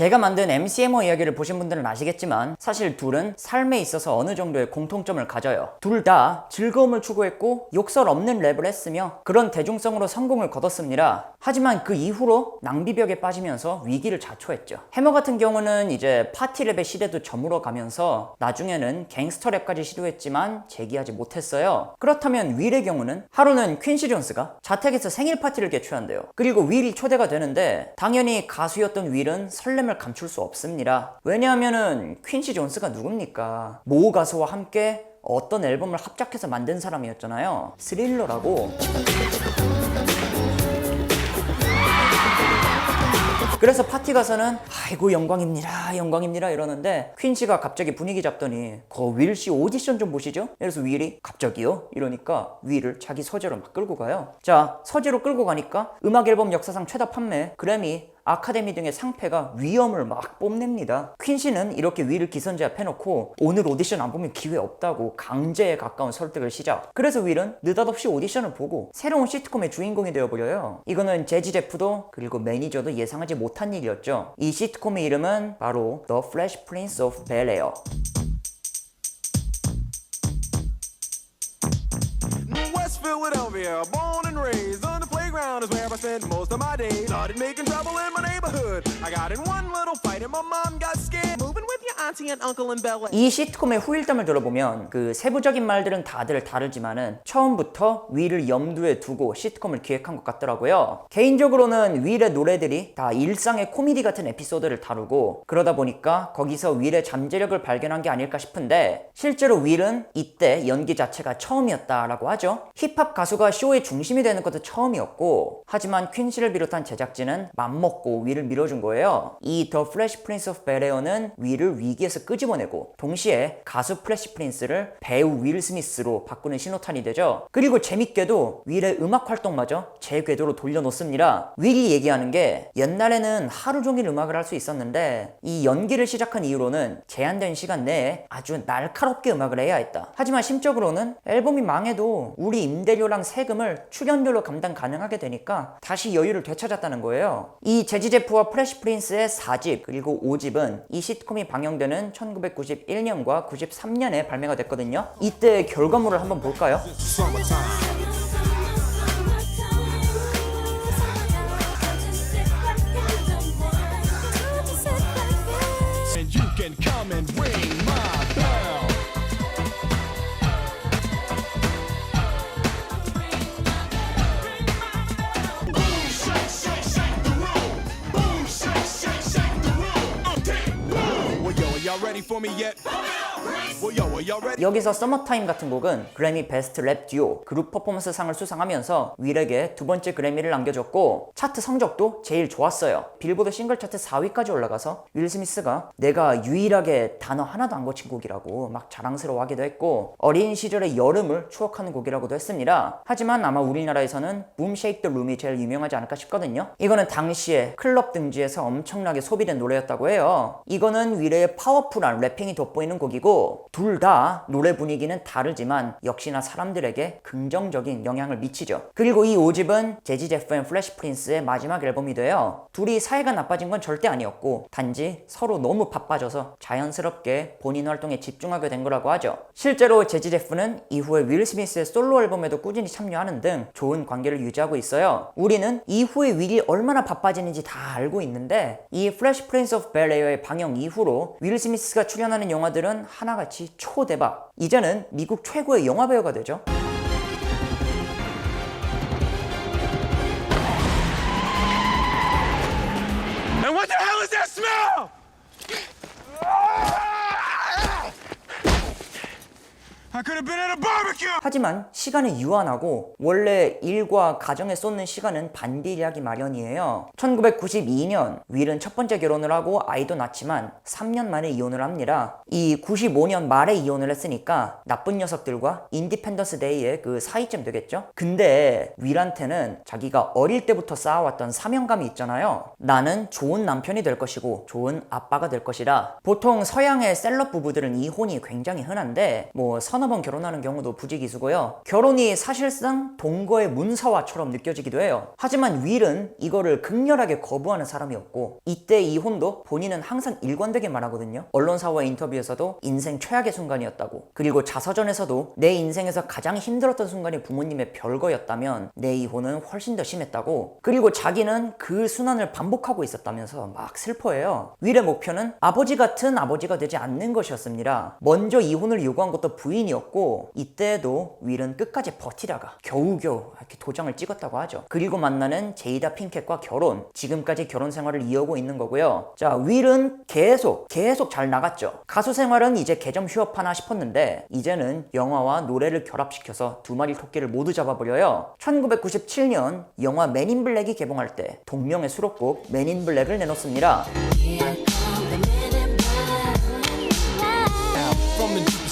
제가 만든 MCMO 이야기를 보신 분들은 아시겠지만 사실 둘은 삶에 있어서 어느 정도의 공통점을 가져요. 둘 다 즐거움을 추구했고 욕설 없는 랩을 했으며 그런 대중성으로 성공을 거뒀습니다. 하지만 그 이후로 낭비벽에 빠지면서 위기를 자초했죠. 해머 같은 경우는 이제 파티랩의 시대도 저물어 가면서 나중에는 갱스터 랩까지 시도했지만 재기하지 못했어요. 그렇다면 윌의 경우는 하루는 퀸시 존스가 자택에서 생일 파티를 개최한대요. 그리고 윌이 초대가 되는데 당연히 가수였던 윌은 설렘을 감출 수 없습니다. 왜냐하면은 퀸시 존스가 누굽니까? 모 가수와 함께 어떤 앨범을 합작해서 만든 사람이었잖아요. 스릴러라고. 그래서 파티 가서는 아이고 영광입니다 영광입니다 이러는데 퀸 씨가 갑자기 분위기 잡더니 거윌 씨 오디션 좀 보시죠 그래서 윌이 갑자기요 이러니까 윌을 자기 서재로 막 끌고 가요 자 서재로 끌고 가니까 음악 앨범 역사상 최다 판매 그래미 아카데미 등의 상패가 위엄을 막 뽐냅니다. 퀸씨는 이렇게 윌을 기선제 앞에 놓고 오늘 오디션 안 보면 기회 없다고 강제에 가까운 설득을 시작. 그래서 윌은 느닷없이 오디션을 보고 새로운 시트콤의 주인공이 되어버려요. 이거는 재지 제프도 그리고 매니저도 예상하지 못한 일이었죠. 이 시트콤의 이름은 바로 The Fresh Prince of Bel-Air. Neighborhood. 이 시트콤의 후일담을 들어보면 그 세부적인 말들은 다들 다르지만은 처음부터 윌을 염두에 두고 시트콤을 기획한 것 같더라고요. 개인적으로는 윌의 노래들이 다 일상의 코미디 같은 에피소드를 다루고 그러다 보니까 거기서 윌의 잠재력을 발견한 게 아닐까 싶은데 실제로 윌은 이때 연기 자체가 처음이었다라고 하죠. 힙합 가수가 쇼의 중심이 되는 것도 처음이었고 하지만 퀸시를 비롯한 제작진은 맘먹고 윌을 밀어준 거예요. 이 더 플래시 프린스 오브 베레어는 윌을 위기에서 끄집어내고 동시에 가수 플래시 프린스를 배우 윌 스미스로 바꾸는 신호탄이 되죠. 그리고 재밌게도 윌의 음악 활동마저 제 궤도로 돌려놓습니다. 윌이 얘기하는 게 옛날에는 하루 종일 음악을 할 수 있었는데 이 연기를 시작한 이후로는 제한된 시간 내에 아주 날카롭게 음악을 해야 했다. 하지만 심적으로는 앨범이 망해도 우리 임대료랑 세금을 출연료로 감당 가능하게 되니까 다시 여유를 되찾았다는 거예요. 이 제지제프와 프레시 프린스의 4집 그리고 5집은 이 시트콤이 방영되는 1991년과 93년에 발매가 됐거든요. 이때 결과물을 한번 볼까요? Me yet? 여기서 서머타임 같은 곡은 그래미 베스트 랩 듀오 그룹 퍼포먼스 상을 수상하면서 윌에게 두 번째 그래미를 남겨줬고 차트 성적도 제일 좋았어요. 빌보드 싱글 차트 4위까지 올라가서 윌 스미스가 내가 유일하게 단어 하나도 안 고친 곡이라고 막 자랑스러워하기도 했고 어린 시절의 여름을 추억하는 곡이라고도 했습니다. 하지만 아마 우리나라에서는 붐 쉐이크 더 룸이 제일 유명하지 않을까 싶거든요. 이거는 당시에 클럽 등지에서 엄청나게 소비된 노래였다고 해요. 이거는 윌의 파워풀한 래핑이 돋보이는 곡이고 둘 다 노래 분위기는 다르지만 역시나 사람들에게 긍정적인 영향을 미치죠. 그리고 이 5집은 제지 제프 앤 플래시 프린스의 마지막 앨범이 돼요. 둘이 사이가 나빠진 건 절대 아니었고 단지 서로 너무 바빠져서 자연스럽게 본인 활동에 집중하게 된 거라고 하죠. 실제로 제지 제프는 이후에 윌 스미스의 솔로 앨범에도 꾸준히 참여하는 등 좋은 관계를 유지하고 있어요. 우리는 이후에 윌이 얼마나 바빠지는지 다 알고 있는데 이 플래시 프린스 오브 벨에어의 방영 이후로 윌 스미스가 출연하는 영화들은 하나같이 초대박. 이제는 미국 최고의 영화 배우가 되죠. 하지만 시간은 유한하고 원래 일과 가정에 쏟는 시간은 반비례하기 마련이에요. 1992년 윌은 첫 번째 결혼을 하고 아이도 낳지만 3년 만에 이혼을 합니다. 이 95년 말에 이혼을 했으니까 나쁜 녀석들과 인디펜던스 데이의 그 사이쯤 되겠죠? 근데 윌한테는 자기가 어릴 때부터 쌓아왔던 사명감이 있잖아요. 나는 좋은 남편이 될 것이고 좋은 아빠가 될 것이라. 보통 서양의 셀럽 부부들은 이혼이 굉장히 흔한데 뭐 서너 번 결혼하는 경우도 부지기수 고요. 결혼이 사실상 동거의 문서화처럼 느껴지기도 해요. 하지만 윌은 이거를 극렬하게 거부하는 사람이었고 이때 이혼도 본인은 항상 일관되게 말하거든요. 언론사와의 인터뷰에서도 인생 최악의 순간이었다고. 그리고 자서전에서도 내 인생에서 가장 힘들었던 순간이 부모님의 별거였다면 내 이혼은 훨씬 더 심했다고. 그리고 자기는 그 순환을 반복하고 있었다면서 막 슬퍼해요. 윌의 목표는 아버지 같은 아버지가 되지 않는 것이었습니다. 먼저 이혼을 요구한 것도 부인이었고 이때도 윌은 끝까지 버티다가 겨우겨우 이렇게 도장을 찍었다고 하죠. 그리고 만나는 제이다 핑켓과 결혼. 지금까지 결혼 생활을 이어오고 있는 거고요. 자, 윌은 계속 계속 잘 나갔죠. 가수 생활은 이제 개점 휴업하나 싶었는데 이제는 영화와 노래를 결합시켜서 두 마리 토끼를 모두 잡아버려요. 1997년 영화 맨인 블랙이 개봉할 때 동명의 수록곡 맨인 블랙을 내놓습니다.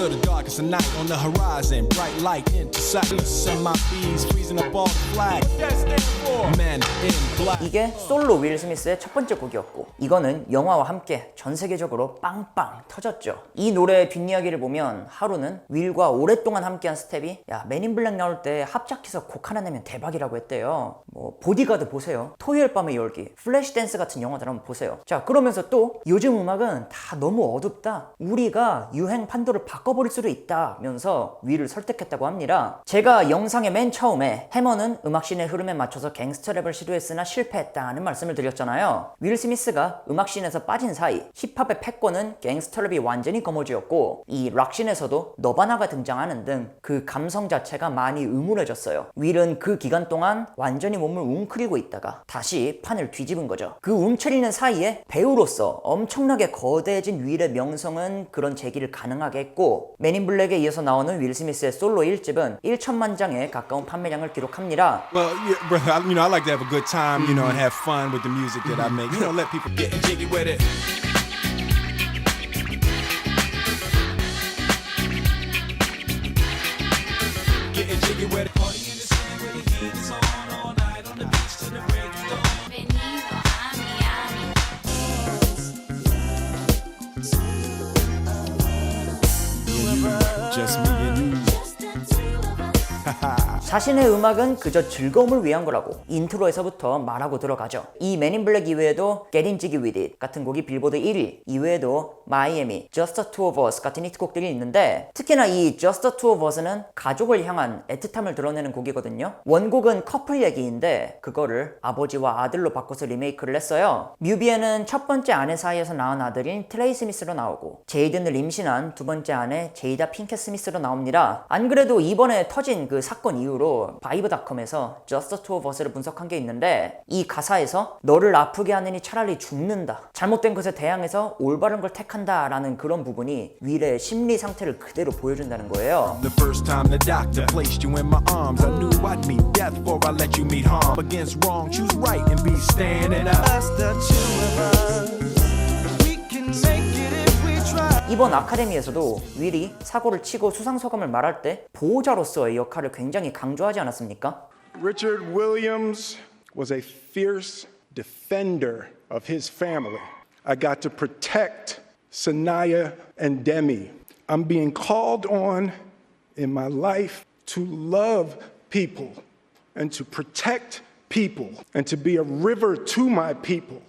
From the darkest of night on the horizon, bright light into sight. Send my bees freezing up all the flag. That stand for men in black. 이게 솔로 윌 스미스의 첫 번째 곡이었고 이거는 영화와 함께 전 세계적으로 빵빵 터졌죠. 이 노래의 뒷이야기를 보면 하루는 윌과 오랫동안 함께한 스텝이 야 맨인 블랙 나올 때 합작해서 곡 하나 내면 대박이라고 했대요. 뭐 보디가드 보세요. 토요일 밤의 열기, 플래시 댄스 같은 영화들 한번 보세요. 자 그러면서 또 요즘 음악은 다 너무 어둡다. 우리가 유행 판도를 바꿔 버릴 수도 있다면서 윌을 설득했다고 합니다. 제가 영상의 맨 처음에 해머는 음악씬의 흐름에 맞춰서 갱스터 랩을 시도했으나 실패했다는 말씀을 드렸잖아요. 윌 스미스가 음악씬에서 빠진 사이 힙합의 패권은 갱스터 랩이 완전히 거머쥐었고 이 락씬에서도 너바나가 등장하는 등 그 감성 자체가 많이 음울해졌어요. 윌은 그 기간 동안 완전히 몸을 웅크리고 있다가 다시 판을 뒤집은 거죠. 그 움츠리는 사이에 배우로서 엄청나게 거대해진 윌의 명성은 그런 재기를 가능하게 했고 맨인 블랙에 이어서 나오는 윌 스미스의 솔로 1집은 1천만 장에 가까운 판매량을 기록합니다. Well, yeah, brother, I, you know, I like to have a good time, you know, and have fun with the music that I make. You know, let people get jiggy with it. Getting jiggy with it. Party in the city where the heat is on Just me 자신의 음악은 그저 즐거움을 위한 거라고 인트로에서부터 말하고 들어가죠. 이 맨인 블랙 이외에도 Get In Jiggy With It 같은 곡이 빌보드 1위, 이외에도 마이애미, Just the Two of Us 같은 히트곡들이 있는데 특히나 이 Just the Two of Us는 가족을 향한 애틋함을 드러내는 곡이거든요. 원곡은 커플 얘기인데 그거를 아버지와 아들로 바꿔서 리메이크를 했어요. 뮤비에는 첫 번째 아내 사이에서 낳은 아들인 트레이 스미스로 나오고 제이든을 임신한 두 번째 아내 제이다 핑켓 스미스로 나옵니다. 안 그래도 이번에 터진 그 사건 이후로 바이브닷컴에서 Just the Two of Us를 분석한 게 있는데 이 가사에서 너를 아프게 하느니 차라리 죽는다. 잘못된 것에 대항해서 올바른 걸 택한다 라는 그런 부분이 윌의 심리 상태를 그대로 보여준다는 거예요. The first time the doctor placed you in my arms, I knew I'd meet death before I let you meet harm. Against wrong, choose right and be standing up. That's the two of us. 이번 아카데미에서도 윌이 사고를 치고 수상소감을 말할 때 보호자로서의 역할을 굉장히 강조하지 않았습니까? Richard Williams was a fierce defender of his family. I got to protect Sanaya and Demi. I'm being called on in my life to love people and to protect people and to be a river to my people.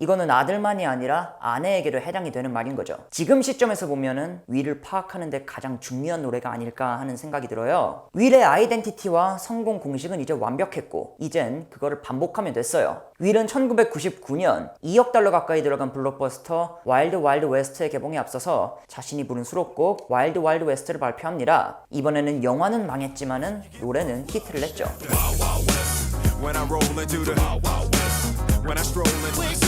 이거는 아들만이 아니라 아내에게도 해당이 되는 말인 거죠. 지금 시점에서 보면은 윌을 파악하는데 가장 중요한 노래가 아닐까 하는 생각이 들어요. 윌의 아이덴티티와 성공 공식은 이제 완벽했고, 이젠 그거를 반복하면 됐어요. 윌은 1999년 2억 달러 가까이 들어간 블록버스터 와일드 와일드 웨스트의 개봉에 앞서서 자신이 부른 수록곡 와일드 와일드 웨스트를 발표합니다. 이번에는 영화는 망했지만은 노래는 히트를 냈죠. When I roll into the when I stroll into the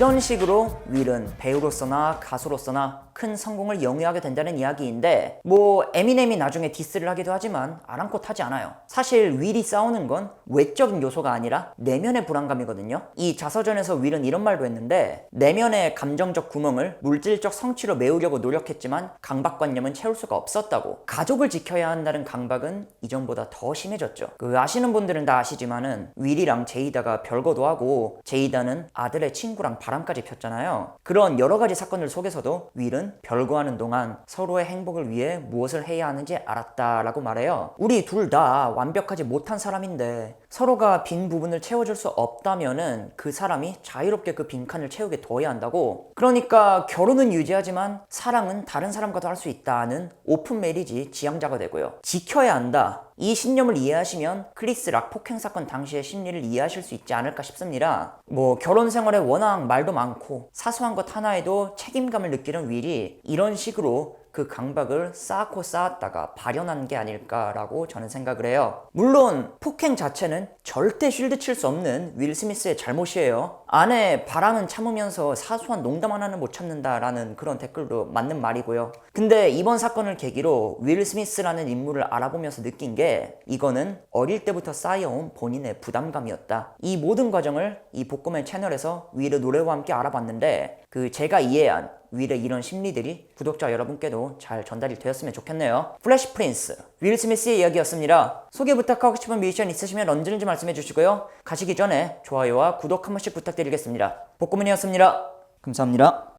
이런 식으로 윌은 배우로서나 가수로서나 큰 성공을 영위하게 된다는 이야기인데 뭐 에미넴이 나중에 디스를 하기도 하지만 아랑곳하지 않아요. 사실 윌이 싸우는 건 외적인 요소가 아니라 내면의 불안감이거든요. 이 자서전에서 윌은 이런 말도 했는데 내면의 감정적 구멍을 물질적 성취로 메우려고 노력했지만 강박관념은 채울 수가 없었다고. 가족을 지켜야 한다는 강박은 이전보다 더 심해졌죠. 그 아시는 분들은 다 아시지만은 윌이랑 제이다가 별거도 하고 제이다는 아들의 친구랑 바 람까지 폈잖아요. 그런 여러 가지 사건들 속에서도 윌은 별거하는 동안 서로의 행복을 위해 무엇을 해야 하는지 알았다라고 말해요. 우리 둘 다 완벽하지 못한 사람인데 서로가 빈 부분을 채워줄 수 없다면은 그 사람이 자유롭게 그 빈칸을 채우게 둬야 한다고. 그러니까 결혼은 유지하지만 사랑은 다른 사람과도 할 수 있다는 오픈 메리지 지향자가 되고요. 지켜야 한다. 이 신념을 이해하시면 크리스 락 폭행 사건 당시의 심리를 이해하실 수 있지 않을까 싶습니다. 뭐 결혼 생활에 워낙 말도 많고 사소한 것 하나에도 책임감을 느끼는 윌이 이런 식으로 그 강박을 쌓고 쌓았다가 발현한 게 아닐까라고 저는 생각을 해요. 물론 폭행 자체는 절대 쉴드 칠 수 없는 윌 스미스의 잘못이에요. 아내 바람은 참으면서 사소한 농담 하나는 못 참는다라는 그런 댓글도 맞는 말이고요. 근데 이번 사건을 계기로 윌 스미스라는 인물을 알아보면서 느낀 게 이거는 어릴 때부터 쌓여온 본인의 부담감이었다. 이 모든 과정을 이 복고맨 채널에서 윌의 노래와 함께 알아봤는데 그 제가 이해한 윌의 이런 심리들이 구독자 여러분께도 잘 전달이 되었으면 좋겠네요. 플래시 프린스, 윌 스미스의 이야기였습니다. 소개 부탁하고 싶은 뮤지션 있으시면 언제든지 말씀해 주시고요. 가시기 전에 좋아요와 구독 한 번씩 부탁드리겠습니다. 복고맨이었습니다. 감사합니다.